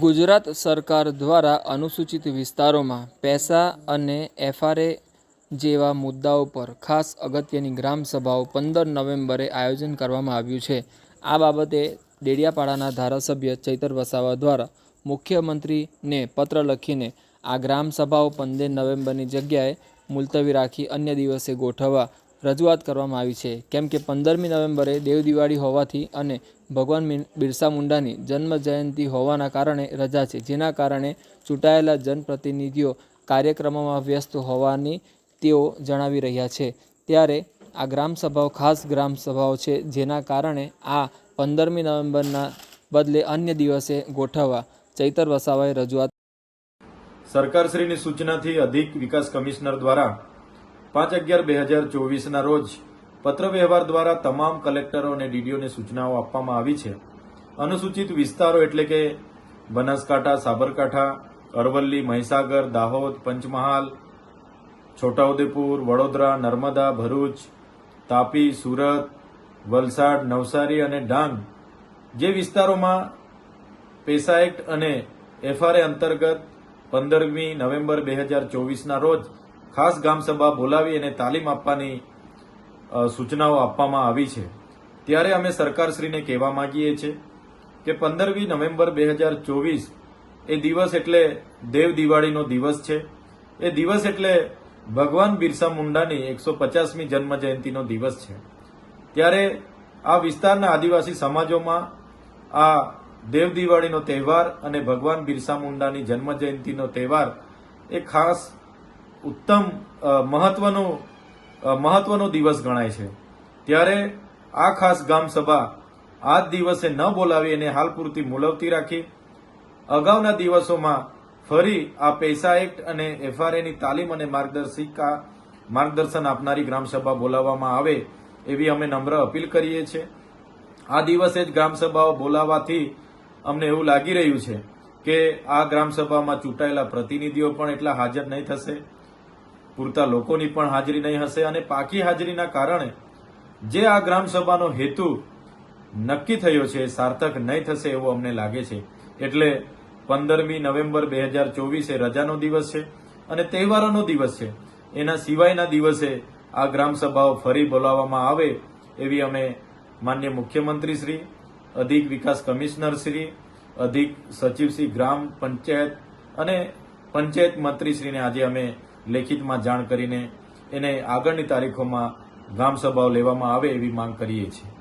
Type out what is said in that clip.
ગુજરાત સરકાર દ્વારા અનુસૂચિત વિસ્તારોમાં પૈસા અને એફઆરએ જેવા મુદ્દાઓ પર ખાસ અગત્યની ગ્રામસભાઓ પંદર નવેમ્બરે આયોજન કરવામાં આવ્યું છે. આ બાબતે ડેડિયાપાડાના ધારાસભ્ય ચૈતર વસાવા દ્વારા મુખ્યમંત્રીને પત્ર લખીને આ ગ્રામસભાઓ પંદર નવેમ્બરની જગ્યાએ મુલતવી રાખી અન્ય દિવસે ગોઠવવા રજૂઆત કરવામાં આવી છે. કેમ કે પંદરમી નવેમ્બરે દેવ દિવાળી હોવાથી અને ભગવાન બિરસા મુંડાની જન્મ જયંતિ હોવાના કારણે રજા છે. જેના કારણે ચૂંટાયેલા જનપ્રતિનિધિઓ કાર્યક્રમોમાં વ્યસ્ત હોવાની તેઓ જણાવી રહ્યા છે. ત્યારે આ ગ્રામસભાઓ ખાસ ગ્રામસભાઓ છે, જેના કારણે આ પંદરમી નવેમ્બરના બદલે અન્ય દિવસે ગોઠવવા ચૈતર વસાવાએ રજૂઆત સરકારશ્રીની સૂચનાથી અધિક વિકાસ કમિશનર દ્વારા પાંચ અગિયાર બે હજાર ચોવીસના રોજ પત્ર વ્યવહાર દ્વારા તમામ કલેક્ટરો અને ડીડીઓને સૂચનાઓ આપવામાં આવી છે. અનુસૂચિત વિસ્તારો એટલે કે બનાસકાંઠા, સાબરકાંઠા, અરવલ્લી, મહીસાગર, દાહોદ, પંચમહાલ, છોટાઉદેપુર, વડોદરા, નર્મદા, ભરૂચ, તાપી, સુરત, વલસાડ, નવસારી અને ડાંગ જે વિસ્તારોમાં પેસા એક્ટ અને એફઆરએ અંતર્ગત પંદરમી નવેમ્બર બે હજાર ચોવીસના રોજ ખાસ ગામસભા બોલાવી અને તાલીમ આપવાની સૂચનાઓ આપવામાં આવી છે. ત્યારે અમે સરકારશ્રીને કહેવા માંગીએ છીએ કે પંદરમી નવેમ્બર બે હજાર ચોવીસ એ દિવસ એટલે દેવ દિવાળીનો દિવસ છે. એ દિવસ એટલે ભગવાન બિરસા મુંડાની એકસો પચાસમી જન્મ જયંતિનો દિવસ છે. ત્યારે આ વિસ્તારના આદિવાસી સમાજોમાં આ દેવ દિવાળીનો તહેવાર અને ભગવાન બિરસા મુંડાની જન્મ જયંતિનો તહેવાર એ ખાસ ઉત્તમ મહત્વનો મહત્વનો દિવસ ગણાય છે. ત્યારે આ ખાસ ગામ સભા આ દિવસે ન બોલાવી અને હાલ પૂરતી મુલવતી રાખી. અગાઉના દિવસોમાં ફરી આ પૈસા એક્ટ અને એફઆરએની તાલીમ અને માર્ગદર્શિકા, માર્ગદર્શન આપનારી ગ્રામસભા બોલાવવામાં આવે એવી અમે નમ્ર અપીલ કરીએ છીએ. આ દિવસે જ ગ્રામસભાઓ બોલાવવાથી અમને એવું લાગી રહ્યું છે કે આ ગ્રામસભામાં ચૂંટાયેલા પ્રતિનિધિઓ પણ એટલા હાજર નહીં થશે. પૂરતા લોકોની પણ હાજરી નહીં હશે અને પાકી હાજરીના કારણે જે આ ગ્રામસભાનો હેતુ નક્કી થયો છે સાર્થક નહીં થશે એવું અમને લાગે છે. એટલે પંદરમી નવેમ્બર બે હજાર ચોવીસે રજાનો દિવસ છે અને તહેવારોનો દિવસ છે. એના સિવાયના દિવસે આ ગ્રામસભાઓ ફરી બોલાવવામાં આવે એવી અમે માન્ય મુખ્યમંત્રી શ્રી, અધિક વિકાસ કમિશનર શ્રી, અધિક સચિવ શ્રી ગ્રામ પંચાયત અને પંચાયત મંત્રીશ્રીને આજે અમે લેખિતમાં જાણ કરીને એને આગળની તારીખોમાં ગ્રામસભાઓ લેવામાં આવે એવી માંગ કરીએ છીએ.